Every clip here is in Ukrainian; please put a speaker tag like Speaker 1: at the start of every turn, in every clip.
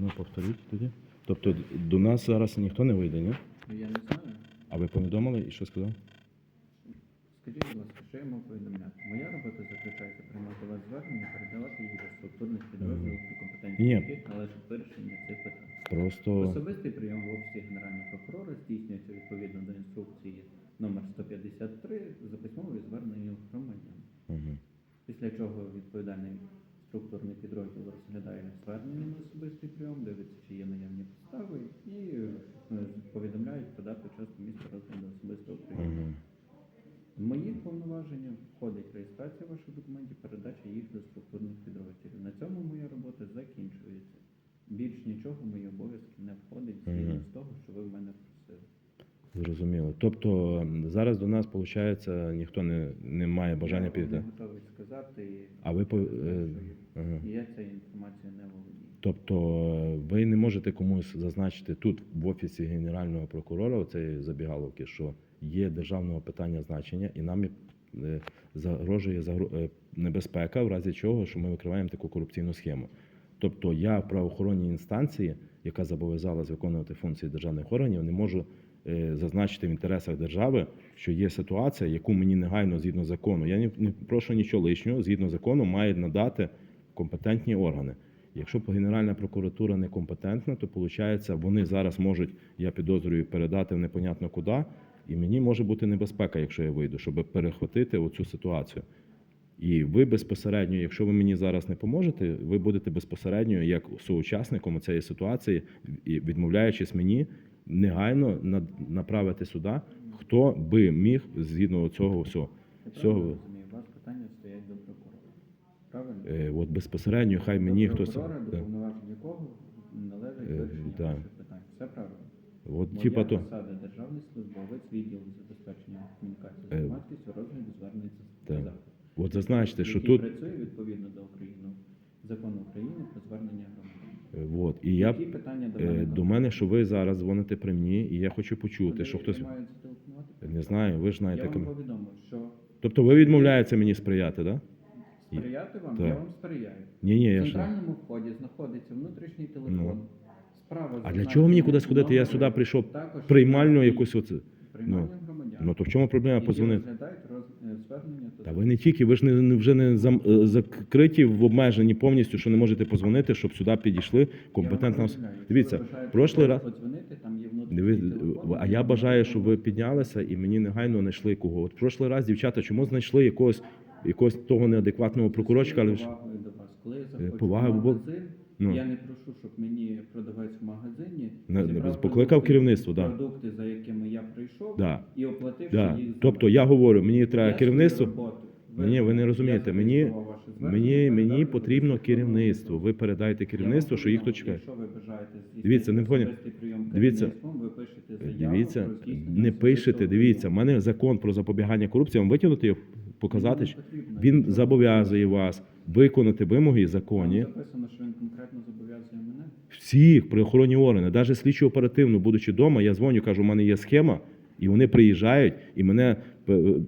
Speaker 1: Ну, повторіть тоді. Тобто до нас зараз ніхто не вийде, ні?
Speaker 2: Ну, Я не знаю.
Speaker 1: А ви повідомили і що сказав?
Speaker 2: Скажіть, будь ласка, що я мав повідомляти? Моя робота заключається приймати вас звернення, передавати їх до структурних підрозділів до компетенції,
Speaker 1: Ні.
Speaker 2: яких належить вирішення цих питань.
Speaker 1: Просто
Speaker 2: Особистий прийом в офісі Генерального прокурора здійснюється відповідно до інструкції номер 153 за письмовою зверненням громадян.
Speaker 1: угу.
Speaker 2: Після чого відповідальний структурний підрозділ розглядає звернення на особистий прийом, дивиться, чи є наявні підстави, і е, повідомляють про дату час та місце розгляду особистого прийому. В мої повноваження входить реєстрація ваших документів, передача їх до структурних підрозділів. На цьому моя робота закінчується. Більш нічого в мої обов'язки не входить згідно з того, що ви в мене просили.
Speaker 1: Зрозуміло. Тобто зараз до нас, виходить, ніхто не, не має бажання
Speaker 2: Я
Speaker 1: піти.
Speaker 2: не готовий сказати,
Speaker 1: А ви по- ага.
Speaker 2: я цією інформацією не володію.
Speaker 1: Тобто е, ви не можете комусь зазначити тут в офісі генерального прокурора оцеї забігаловки, що є державного питання значення, і нам е, загрожує загро- е, небезпека, в разі чого, що ми викриваємо таку корупційну схему. Тобто я в правоохоронній інстанції, яка зобов'язалась виконувати функції державних органів, не можу зазначити в інтересах держави, що є ситуація, яку мені негайно згідно закону. Я не, не прошу нічого лишнього, згідно закону, мають надати компетентні органи. Якщо Генеральна прокуратура некомпетентна, то виходить, вони зараз можуть, я підозрюю, передати в непонятно куди, і мені може бути небезпека, якщо я вийду, щоб перехватити оцю ситуацію. І ви безпосередньо, якщо ви мені зараз не поможете, ви будете безпосередньо як соучасником цієї ситуації, і відмовляючись мені, негайно направити сюди, хто би міг згідно цього всього.
Speaker 2: Я
Speaker 1: Всього.
Speaker 2: правильно розумію, у вас питання стоять до прокурора. Правильно?
Speaker 1: Е, от безпосередньо хай мені
Speaker 2: до
Speaker 1: хтось.
Speaker 2: прокурора, до
Speaker 1: Да.
Speaker 2: повноважень якого належить
Speaker 1: Е,
Speaker 2: вирішення
Speaker 1: да.
Speaker 2: ваших питань. Все правильно.
Speaker 1: От,
Speaker 2: Моя
Speaker 1: типа то.
Speaker 2: посада державний службовець відділу забезпечення комунікації з
Speaker 1: Е,
Speaker 2: громадськістю розгляду звернень
Speaker 1: так.
Speaker 2: за
Speaker 1: От зазначте, що тут.
Speaker 2: працює відповідно до України закону України про звернення громадян.
Speaker 1: е, От, і я
Speaker 2: Які питання до
Speaker 1: е,
Speaker 2: мене?
Speaker 1: до мене, що ви зараз дзвоните при мені, і я хочу почути, що хтось. Не знаю, ви ж
Speaker 2: Я
Speaker 1: знаєте.
Speaker 2: вам повідомив, що
Speaker 1: Тобто ви відмовляєтеся мені сприяти, так? Да?
Speaker 2: Сприяти вам,
Speaker 1: Так.
Speaker 2: я вам сприяю.
Speaker 1: Ні, ні, я
Speaker 2: В
Speaker 1: ж.
Speaker 2: центральному вході знаходиться внутрішній телефон.
Speaker 1: Ну.
Speaker 2: Справа
Speaker 1: А для чого мені кудись ходити? Я сюди прийшов
Speaker 2: також
Speaker 1: приймальну якусь оце.
Speaker 2: приймальним
Speaker 1: ну.
Speaker 2: громадян.
Speaker 1: Ну то в чому проблема позвонити?
Speaker 2: е, звернення та
Speaker 1: Та ви не тільки, ви ж не, не- вже не зам, е, закриті в обмеженні повністю, що не можете позвонити, щоб сюди підійшли компетентна. ос- Дивіться, прошлий раз.
Speaker 2: Подзвонити, там є внутрішній телефон,
Speaker 1: а я бажаю, щоб ви піднялися і мені негайно знайшли кого. От прошлий раз, дівчата, чому знайшли якогось, якогось того неадекватного прокурорчика? але ж-.
Speaker 2: Коли я заходжу
Speaker 1: повага
Speaker 2: в
Speaker 1: бо-
Speaker 2: магазин,
Speaker 1: ну.
Speaker 2: я не прошу, щоб мені продавець в магазині
Speaker 1: Не- не
Speaker 2: зібрав
Speaker 1: покликав
Speaker 2: продукти-
Speaker 1: керівництво, да.
Speaker 2: продукти, за якими я прийшов,
Speaker 1: Да.
Speaker 2: і оплатив
Speaker 1: Да.
Speaker 2: їх. за
Speaker 1: Тобто
Speaker 2: мене.
Speaker 1: я говорю, мені треба
Speaker 2: Я
Speaker 1: керівництво.
Speaker 2: свою роботу
Speaker 1: Ні, ви не розумієте.
Speaker 2: Я
Speaker 1: Мені,
Speaker 2: зареєстрував ваше звернення,
Speaker 1: мені, мені
Speaker 2: передав
Speaker 1: потрібно керівництво. Ви передайте керівництво, що їх тут чекає.
Speaker 2: Якщо ви бажаєте здійснити
Speaker 1: Дивіться, не поняв.
Speaker 2: особистий прийом
Speaker 1: Дивіться.
Speaker 2: керівництвом, ви пишете заяву
Speaker 1: Дивіться,
Speaker 2: про здійснення
Speaker 1: не пишете, дивіться, в мене закон про запобігання корупції, вам витягнути його, показати. Що. Він зобов'язує вас виконати вимоги законі.
Speaker 2: Там записано, що він конкретно зобов'язує мене.
Speaker 1: Всіх правоохоронні органи, навіть слідчо оперативно, будучи вдома, я дзвоню, кажу, у мене є схема, і вони приїжджають і мене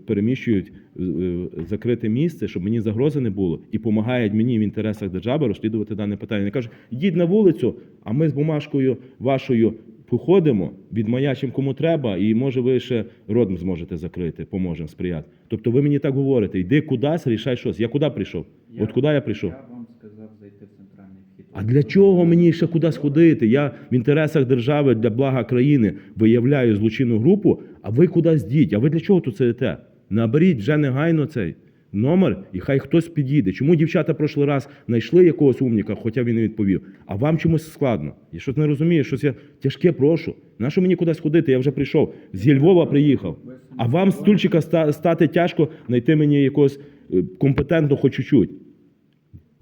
Speaker 1: переміщують в е, закрите місце, щоб мені загрози не було, і допомагають мені в інтересах держави розслідувати дане питання. Вони кажуть, йдіть на вулицю, а ми з бумажкою вашою походимо, відмаячимо кому треба, і може ви ще родом зможете закрити, поможемо сприяти. Тобто ви мені так говорите, йди кудись, рішай щось. Я куди прийшов?
Speaker 2: Я-
Speaker 1: От куди я прийшов?
Speaker 2: Я вам сказав зайти в центральний вхід.
Speaker 1: А для чого мені ще кудись ходити? Я в інтересах держави для блага країни виявляю злочинну групу, а ви кудись діть. А ви для чого тут сидите? Наберіть вже негайно цей номер, і хай хтось підійде. Чому дівчата прошлий раз знайшли якогось умніка, хоча він не відповів, а вам чомусь складно? Я щось не розумію, щось я тяжке прошу. Нащо мені кудись ходити? Я вже прийшов. Зі Львова приїхав. А вам з стульчика стати тяжко знайти мені якогось е, компетентного хоч чуть-чуть.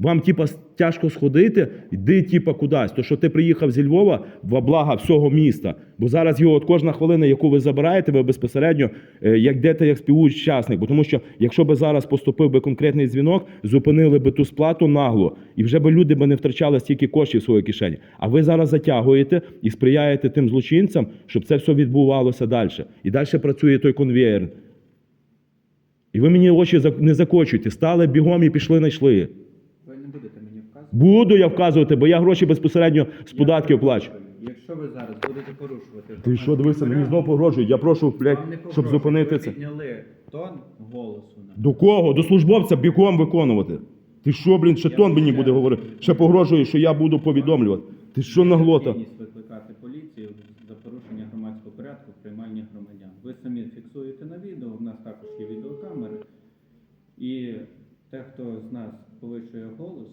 Speaker 1: Вам, типа, тяжко сходити, йди, типа, кудись. То, що ти приїхав зі Львова во блага всього міста. Бо зараз його от кожна хвилина, яку ви забираєте, ви безпосередньо е, як йдете як співучасник. Бо тому що, якщо би зараз поступив би конкретний дзвінок, зупинили би ту сплату нагло, і вже би люди би не втрачали стільки коштів в своїй кишені. А ви зараз затягуєте і сприяєте тим злочинцям, щоб це все відбувалося далі. І далі працює той конвеєр. І ви мені очі не закочуєте. Стали бігом і пішли, знайшли.
Speaker 2: Ви не будете мені вказувати,
Speaker 1: Буду я вказувати, бо я гроші безпосередньо з податків плачу.
Speaker 2: Якщо ви зараз будете порушувати...
Speaker 1: Ти що, дивися, мені знову погрожують. Я прошу, блядь,
Speaker 2: Вам не
Speaker 1: щоб
Speaker 2: погрожують,
Speaker 1: зупинити
Speaker 2: ви
Speaker 1: це.
Speaker 2: підняли тон голосу.
Speaker 1: До кого? До службовця біком виконувати. Ти що, блін, ще тон мені буде говорити? Ще погрожує, що я буду повідомлювати. Ти що наглота?
Speaker 2: Необхідність викликати поліцію за порушення громадського порядку в приймальні громадян. Ви самі фіксуєте на відео, в нас також є відеокамери. І те, хто з нас повищує голос,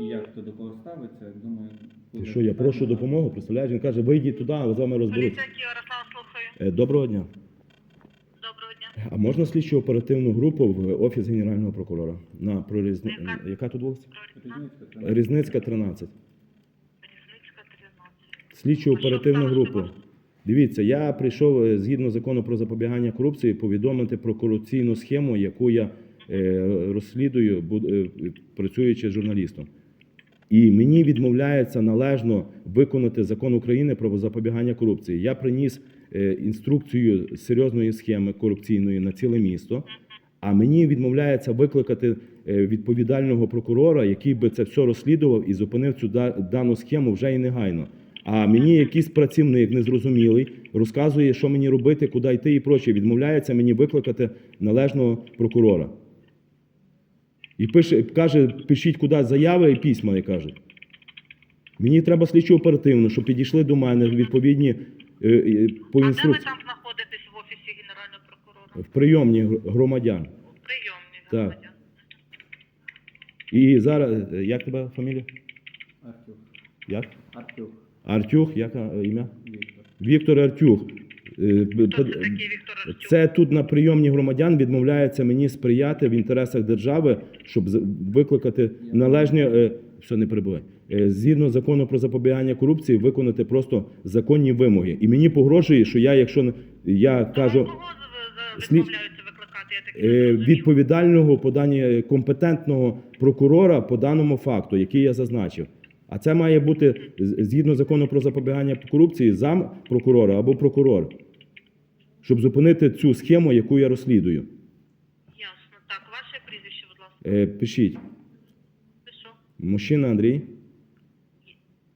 Speaker 2: і як хто до кого ставиться, думаю, буде
Speaker 1: що, я прошу
Speaker 2: достатньо.
Speaker 1: допомогу, представляєш? Він каже, вийдіть туди, а з вами розберуться.
Speaker 3: Поліцейський Ярослав слухаю.
Speaker 1: Е, Доброго дня.
Speaker 3: Доброго дня.
Speaker 1: А можна слідчу оперативну групу в офіс генерального прокурора? На прорізни...
Speaker 3: Яка?
Speaker 1: Яка тут вулиця?
Speaker 2: Різницька, це
Speaker 1: Різницька 13.
Speaker 3: Різницька 13.
Speaker 1: Слідчу оперативну групу. Дивіться, я прийшов е, згідно закону про запобігання корупції повідомити про корупційну схему, яку я е, розслідую, буд- е, працюючи журналістом. І мені відмовляється належно виконати закон України про запобігання корупції. Я приніс е, інструкцію серйозної схеми корупційної на ціле місто. А мені відмовляється викликати е, відповідального прокурора, який би це все розслідував і зупинив цю дану схему вже і негайно. А мені якийсь працівник незрозумілий розказує, що мені робити, куди йти і проче. Відмовляється мені викликати належного прокурора. І пише, каже, пишіть куди заяви і письма, і каже. Мені треба слідчо оперативно, щоб підійшли до мене відповідні е, е, по
Speaker 3: А де ви
Speaker 1: інструкції
Speaker 3: там знаходитесь в офісі Генерального прокурора?
Speaker 1: в прийомні гр- громадян.
Speaker 3: У прийомні
Speaker 1: Так.
Speaker 3: громадян.
Speaker 1: І зараз, е, як тебе фамілія?
Speaker 2: Артюх.
Speaker 1: Як?
Speaker 2: Артюх.
Speaker 1: Артюх, як е, ім'я?
Speaker 2: Віктор.
Speaker 1: Віктор Артюх. Е,
Speaker 3: Хто це такий Віктор Артюк?
Speaker 1: Це тут на прийомні громадян відмовляється мені сприяти в інтересах держави, щоб з- викликати належні. е, Все, не перебувай. Е, Згідно закону про запобігання корупції, виконати просто законні вимоги. І мені погрожує, що я, якщо не- я кажу. Слід- Е, відповідального подання компетентного прокурора по даному факту, який я зазначив. А це має бути згідно закону про запобігання корупції зам прокурора або прокурор, щоб зупинити цю схему, яку я розслідую.
Speaker 3: Ясно. Так, ваше прізвище, будь ласка.
Speaker 1: Е, пишіть,
Speaker 3: що?
Speaker 1: мужчина Андрій.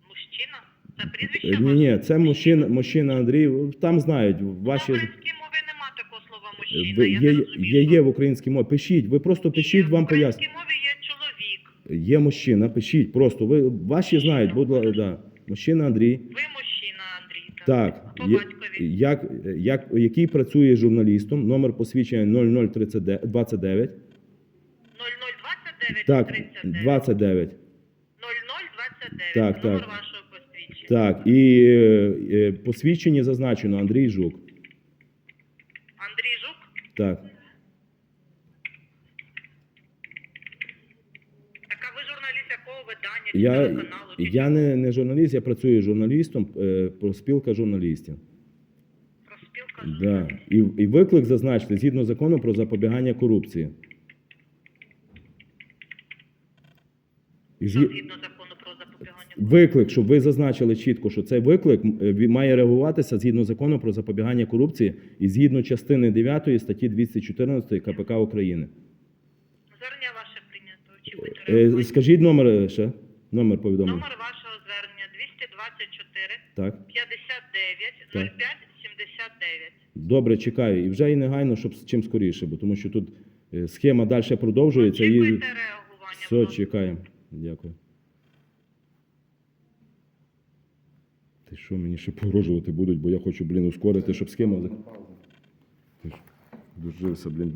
Speaker 3: Мужчина? Це прізвище
Speaker 1: Е, Ні, ні, це мужчина, мужчина Андрій. Там знають ваші.
Speaker 3: В українській мові нема такого слова
Speaker 1: е,
Speaker 3: мужчина.
Speaker 1: ви-
Speaker 3: я
Speaker 1: Є,
Speaker 3: розумію.
Speaker 1: є, є в українській мові. Пишіть, ви просто пишіть, вам
Speaker 3: В
Speaker 1: поясню.
Speaker 3: українській мові є чоловік.
Speaker 1: Є мужчина, пишіть просто. Ви ваші знають, будь ласка, да. Мужчина Андрій.
Speaker 3: Ви мужчина.
Speaker 1: Так,
Speaker 3: По
Speaker 1: є,
Speaker 3: батькові.
Speaker 1: як, як, який працює журналістом, номер посвідчення 0029.
Speaker 3: 0029
Speaker 1: Так,
Speaker 3: 39.
Speaker 1: 29.
Speaker 3: 0029.
Speaker 1: Так,
Speaker 3: Номер
Speaker 1: так.
Speaker 3: вашого посвідчення.
Speaker 1: Так, і е, е, посвідчення зазначено Андрій Жук.
Speaker 3: Андрій Жук.
Speaker 1: Так.
Speaker 3: Так, а ви журналіст якого видання?
Speaker 1: Я,
Speaker 3: телеканалу?
Speaker 1: Я не, не журналіст, я працюю журналістом, е, проспілка журналістів.
Speaker 3: Профспілка
Speaker 1: Да. І, і виклик зазначити згідно закону про запобігання корупції. І
Speaker 3: згідно закону про запобігання? корупції.
Speaker 1: Виклик, щоб ви зазначили чітко, що цей виклик е, має реагуватися згідно закону про запобігання корупції і згідно частини 9 статті 214 КПК України.
Speaker 3: Звернення ваше прийнято. Чи
Speaker 1: Е. Скажіть номер ще. Номер повідомлення.
Speaker 3: Номер вашого звернення 224
Speaker 1: Так.
Speaker 3: 59
Speaker 1: Так.
Speaker 3: 05 79.
Speaker 1: Добре, чекаю. І вже і негайно, щоб чим скоріше, бо тому що тут е, схема далі продовжується. І...
Speaker 3: Очікуйте реагування.
Speaker 1: Все,
Speaker 3: ласка.
Speaker 1: чекаємо. Дякую. Ти що, мені ще погрожувати будуть, бо я хочу, блін, ускорити, щоб схема. зак- Ти ж дожився, блін.